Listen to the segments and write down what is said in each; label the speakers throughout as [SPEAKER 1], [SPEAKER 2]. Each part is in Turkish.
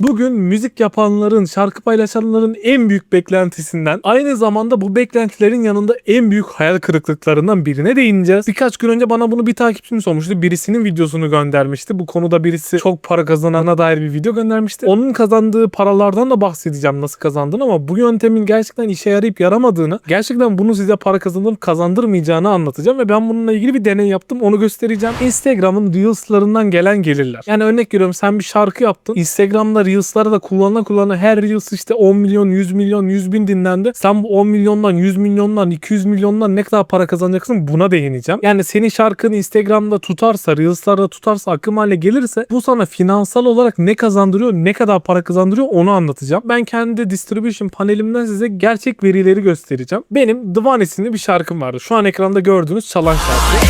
[SPEAKER 1] Bugün müzik yapanların, şarkı paylaşanların en büyük beklentisinden, aynı zamanda bu beklentilerin yanında en büyük hayal kırıklıklarından birine değineceğiz. Birkaç gün önce bana bunu bir takipçim sormuştu. Birisinin videosunu göndermişti. Bu konuda birisi çok para kazanana dair bir video göndermişti. Onun kazandığı paralardan da bahsedeceğim nasıl kazandığını ama bu yöntemin gerçekten işe yarayıp yaramadığını, gerçekten bunu size para kazandırıp kazandırmayacağını anlatacağım ve ben bununla ilgili bir deney yaptım. Onu göstereceğim. Instagram'ın Reels'larından gelen gelirler. Yani örnek veriyorum sen bir şarkı yaptın. Instagram'da Reels'lara da kullanıla kullanıla her Reels işte 10 milyon, 100 milyon, 100 bin dinlendi. Sen bu 10 milyondan, 100 milyondan, 200 milyondan ne kadar para kazanacaksın buna değineceğim. Yani senin şarkın Instagram'da tutarsa, Reels'larda tutarsa, akım haline gelirse bu sana finansal olarak ne kazandırıyor, ne kadar para kazandırıyor onu anlatacağım. Ben kendi distribution panelimden size gerçek verileri göstereceğim. Benim One isimli bir şarkım vardı. Şu an ekranda gördüğünüz çalan şarkı.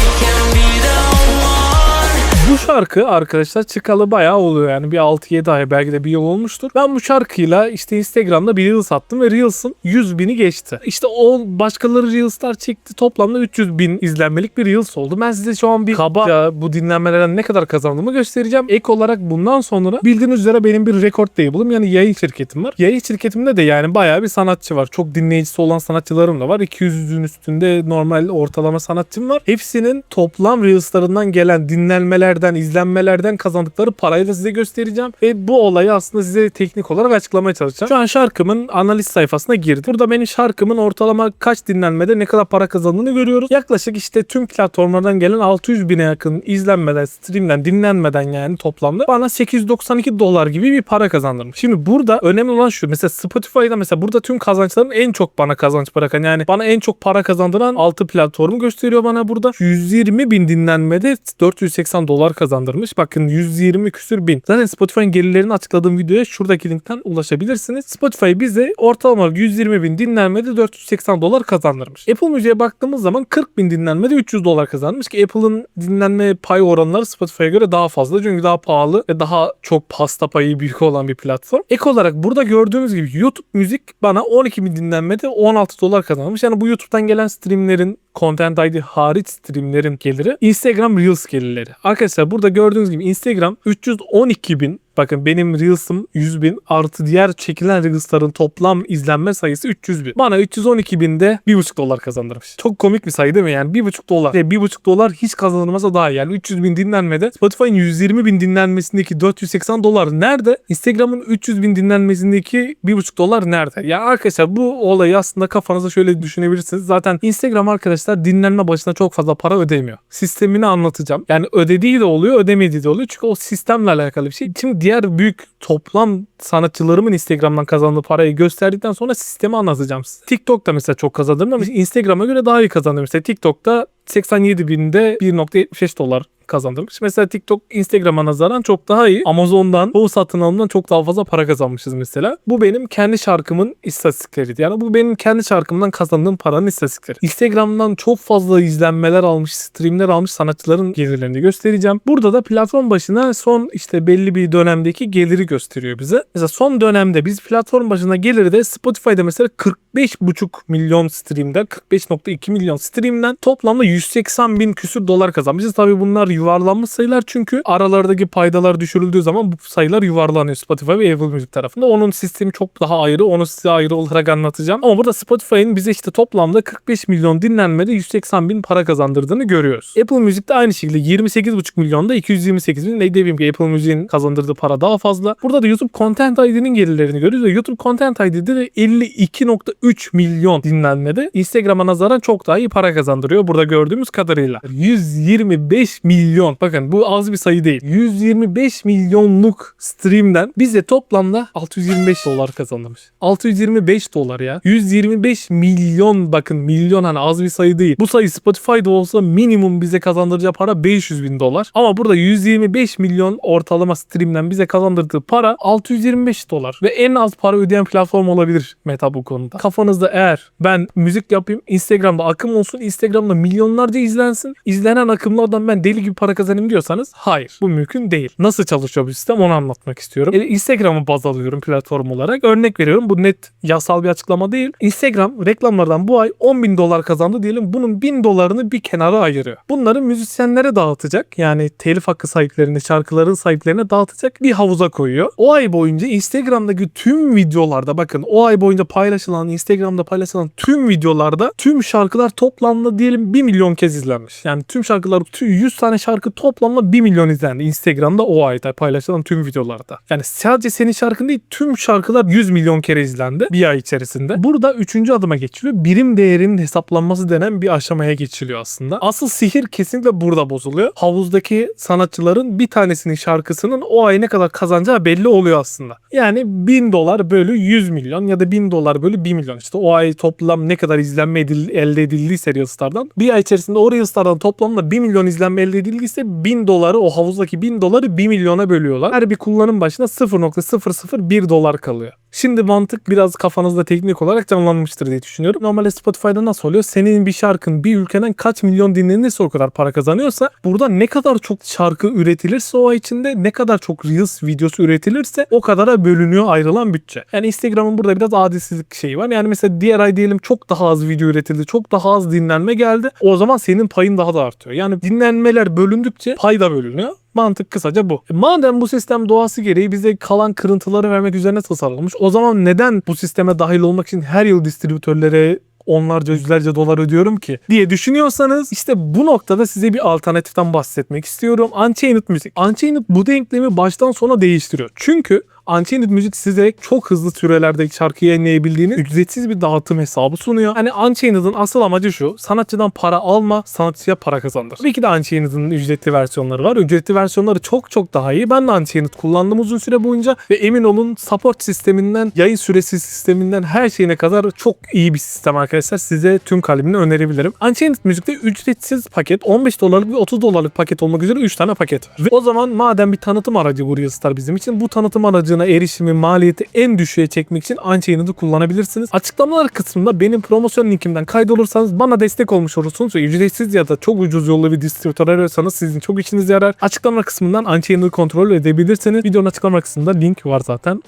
[SPEAKER 1] Bu şarkı arkadaşlar çıkalı bayağı oluyor yani bir 6-7 ay belki de bir yıl olmuştur. Ben bu şarkıyla işte Instagram'da bir Reels attım ve Reels'ın 100 bini geçti. İşte o başkaları Reels'lar çekti toplamda 300 bin izlenmelik bir Reels oldu. Ben size şu an bir kaba bu dinlenmelerden ne kadar kazandığımı göstereceğim. Ek olarak bundan sonra bildiğiniz üzere benim bir record label'ım yani yayın şirketim var. Yayın şirketimde de yani bayağı bir sanatçı var. Çok dinleyicisi olan sanatçılarım da var. 200'ün üstünde normal ortalama sanatçım var. Hepsinin toplam Reels'larından gelen dinlenmeler dinlenmelerden, izlenmelerden kazandıkları parayı da size göstereceğim. Ve bu olayı aslında size teknik olarak açıklamaya çalışacağım. Şu an şarkımın analiz sayfasına girdim. Burada benim şarkımın ortalama kaç dinlenmede ne kadar para kazandığını görüyoruz. Yaklaşık işte tüm platformlardan gelen 600 bine yakın izlenmeden, streamden, dinlenmeden yani toplamda bana 892 dolar gibi bir para kazandırmış. Şimdi burada önemli olan şu. Mesela Spotify'da mesela burada tüm kazançların en çok bana kazanç bırakan yani bana en çok para kazandıran 6 platformu gösteriyor bana burada. 120 bin dinlenmede 480 dolar kazandırmış. Bakın 120 küsür bin. Zaten Spotify'ın gelirlerini açıkladığım videoya şuradaki linkten ulaşabilirsiniz. Spotify bize ortalama olarak 120 bin dinlenmede 480 dolar kazandırmış. Apple Müziğe baktığımız zaman 40 bin dinlenmede 300 dolar kazanmış ki Apple'ın dinlenme pay oranları Spotify'a göre daha fazla çünkü daha pahalı ve daha çok pasta payı büyük olan bir platform. Ek olarak burada gördüğünüz gibi YouTube müzik bana 12 bin dinlenmede 16 dolar kazanmış. Yani bu YouTube'dan gelen streamlerin Content ID hariç streamlerin geliri Instagram Reels gelirleri. Arkadaşlar burada gördüğünüz gibi Instagram 312 bin Bakın benim Reels'ım 100 bin artı diğer çekilen Reels'ların toplam izlenme sayısı 300 bin. Bana 312 binde 1,5 dolar kazandırmış. Çok komik bir sayı değil mi yani? 1,5 dolar. Ve 1,5 dolar hiç kazanılmasa daha iyi. Yani 300 bin dinlenmede Spotify'ın 120 bin dinlenmesindeki 480 dolar nerede? Instagram'ın 300 bin dinlenmesindeki 1,5 dolar nerede? Ya arkadaşlar bu olayı aslında kafanıza şöyle düşünebilirsiniz. Zaten Instagram arkadaşlar dinlenme başına çok fazla para ödemiyor. Sistemini anlatacağım. Yani ödediği de oluyor ödemediği de oluyor. Çünkü o sistemle alakalı bir şey. Şimdi diğer büyük toplam sanatçılarımın Instagram'dan kazandığı parayı gösterdikten sonra sistemi anlatacağım size. TikTok'ta mesela çok kazandırdım ama Instagram'a göre daha iyi kazandım. Mesela TikTok'ta 87 binde 1.75 dolar kazandırmış. Mesela TikTok Instagram'a nazaran çok daha iyi. Amazon'dan çoğu satın alımdan çok daha fazla para kazanmışız mesela. Bu benim kendi şarkımın istatistikleriydi. Yani bu benim kendi şarkımdan kazandığım paranın istatistikleri. Instagram'dan çok fazla izlenmeler almış, streamler almış sanatçıların gelirlerini göstereceğim. Burada da platform başına son işte belli bir dönemdeki geliri gösteriyor bize. Mesela son dönemde biz platform başına geliri de Spotify'da mesela 45,5 milyon streamden 45.2 milyon streamden toplamda 180 bin küsür dolar kazanmışız. Tabii bunlar yuvarlanmış sayılar çünkü aralardaki paydalar düşürüldüğü zaman bu sayılar yuvarlanıyor Spotify ve Apple Music tarafında. Onun sistemi çok daha ayrı. Onu size ayrı olarak anlatacağım. Ama burada Spotify'ın bize işte toplamda 45 milyon dinlenmede 180 bin para kazandırdığını görüyoruz. Apple Music'te aynı şekilde 28,5 milyonda 228 bin. Ne diyeyim ki Apple Music'in kazandırdığı para daha fazla. Burada da YouTube Content ID'nin gelirlerini görüyoruz ve YouTube Content ID'de de 52.3 milyon dinlenmede Instagram'a nazaran çok daha iyi para kazandırıyor. Burada gördüğümüz kadarıyla. 125 milyon. Bakın bu az bir sayı değil. 125 milyonluk streamden bize toplamda 625 dolar kazandırmış. 625 dolar ya. 125 milyon bakın milyon hani az bir sayı değil. Bu sayı Spotify'da olsa minimum bize kazandıracağı para 500 bin dolar. Ama burada 125 milyon ortalama streamden bize kazandırdığı para 625 dolar. Ve en az para ödeyen platform olabilir Meta bu konuda. Kafanızda eğer ben müzik yapayım Instagram'da akım olsun Instagram'da milyonlarca izlensin. İzlenen akımlardan ben deli gibi gibi para kazanayım diyorsanız hayır. Bu mümkün değil. Nasıl çalışıyor bu sistem onu anlatmak istiyorum. E, Instagram'ı baz alıyorum platform olarak. Örnek veriyorum. Bu net yasal bir açıklama değil. Instagram reklamlardan bu ay 10 bin dolar kazandı diyelim. Bunun 1000 dolarını bir kenara ayırıyor. Bunları müzisyenlere dağıtacak. Yani telif hakkı sahiplerine, şarkıların sahiplerine dağıtacak bir havuza koyuyor. O ay boyunca Instagram'daki tüm videolarda bakın o ay boyunca paylaşılan, Instagram'da paylaşılan tüm videolarda tüm şarkılar toplamda diyelim 1 milyon kez izlenmiş. Yani tüm şarkılar, tüm 100 tane şarkı toplamda 1 milyon izlendi Instagram'da o ayda paylaşılan tüm videolarda. Yani sadece senin şarkın değil tüm şarkılar 100 milyon kere izlendi bir ay içerisinde. Burada üçüncü adıma geçiliyor. Birim değerinin hesaplanması denen bir aşamaya geçiliyor aslında. Asıl sihir kesinlikle burada bozuluyor. Havuzdaki sanatçıların bir tanesinin şarkısının o ay ne kadar kazanacağı belli oluyor aslında. Yani 1000 dolar bölü 100 milyon ya da 1000 dolar bölü 1 milyon. İşte o ay toplam ne kadar izlenme edil- elde edildiyse Reelstar'dan. Bir ay içerisinde o Reelstar'dan toplamda 1 milyon izlenme elde edildiyse 1000 doları o havuzdaki 1000 doları 1 milyona bölüyorlar. Her bir kullanım başına 0.001 dolar kalıyor. Şimdi mantık biraz kafanızda teknik olarak canlanmıştır diye düşünüyorum. Normalde Spotify'da nasıl oluyor? Senin bir şarkın bir ülkeden kaç milyon dinlenirse o kadar para kazanıyorsa burada ne kadar çok şarkı üretilirse o ay içinde ne kadar çok Reels videosu üretilirse o kadara bölünüyor ayrılan bütçe. Yani Instagram'ın burada biraz adilsizlik şeyi var. Yani mesela diğer ay diyelim çok daha az video üretildi. Çok daha az dinlenme geldi. O zaman senin payın daha da artıyor. Yani dinlenmeler bölündükçe pay da bölünüyor. Mantık kısaca bu. E madem bu sistem doğası gereği bize kalan kırıntıları vermek üzerine tasarlanmış. O zaman neden bu sisteme dahil olmak için her yıl distribütörlere onlarca yüzlerce dolar ödüyorum ki diye düşünüyorsanız işte bu noktada size bir alternatiften bahsetmek istiyorum. Unchained Music. Unchained bu denklemi baştan sona değiştiriyor. Çünkü Unchained Music size çok hızlı sürelerde şarkı yayınlayabildiğiniz ücretsiz bir dağıtım hesabı sunuyor. Hani Unchained'ın asıl amacı şu. Sanatçıdan para alma, sanatçıya para kazandır. Tabii ki de Unchained'ın ücretli versiyonları var. Ücretli versiyonları çok çok daha iyi. Ben de Unchained kullandım uzun süre boyunca ve emin olun support sisteminden, yayın süresi sisteminden her şeyine kadar çok iyi bir sistem arkadaşlar. Size tüm kalbimle önerebilirim. Unchained Music'te ücretsiz paket 15 dolarlık ve 30 dolarlık paket olmak üzere 3 tane paket var. Ve o zaman madem bir tanıtım aracı bu Reelstar bizim için bu tanıtım aracına erişimi maliyeti en düşüğe çekmek için Unchained'ı kullanabilirsiniz. Açıklamalar kısmında benim promosyon linkimden kaydolursanız bana destek olmuş olursunuz ve ücretsiz ya da çok ucuz yollu bir distribütör arıyorsanız sizin çok işinize yarar. Açıklama kısmından Unchained'ı kontrol edebilirsiniz. Videonun açıklama kısmında link var zaten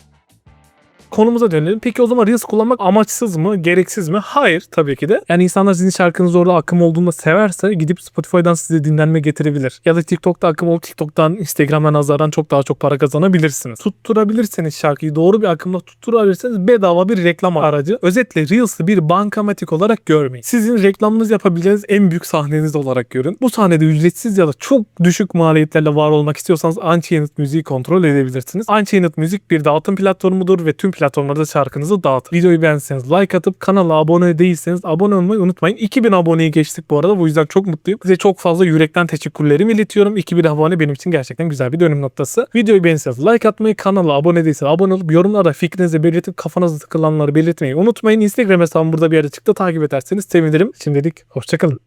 [SPEAKER 1] konumuza dönelim. Peki o zaman Reels kullanmak amaçsız mı? Gereksiz mi? Hayır tabii ki de. Yani insanlar sizin şarkınız orada akım olduğunda severse gidip Spotify'dan size dinlenme getirebilir. Ya da TikTok'ta akım olup TikTok'tan, Instagram'dan nazaran çok daha çok para kazanabilirsiniz. Tutturabilirseniz şarkıyı doğru bir akımda tutturabilirseniz bedava bir reklam aracı. Özetle Reels'ı bir bankamatik olarak görmeyin. Sizin reklamınızı yapabileceğiniz en büyük sahneniz olarak görün. Bu sahnede ücretsiz ya da çok düşük maliyetlerle var olmak istiyorsanız Unchained müziği kontrol edebilirsiniz. Unchained müzik bir dağıtım platformudur ve tüm platformlarda şarkınızı dağıtır. Videoyu beğendiyseniz like atıp kanala abone değilseniz abone olmayı unutmayın. 2000 aboneyi geçtik bu arada. Bu yüzden çok mutluyum. Size çok fazla yürekten teşekkürlerimi iletiyorum. 2000 abone benim için gerçekten güzel bir dönüm noktası. Videoyu beğendiyseniz like atmayı, kanala abone değilseniz abone olup yorumlarda fikrinizi belirtip kafanızda takılanları belirtmeyi unutmayın. Instagram hesabım burada bir yerde çıktı. Takip ederseniz sevinirim. Şimdilik hoşçakalın.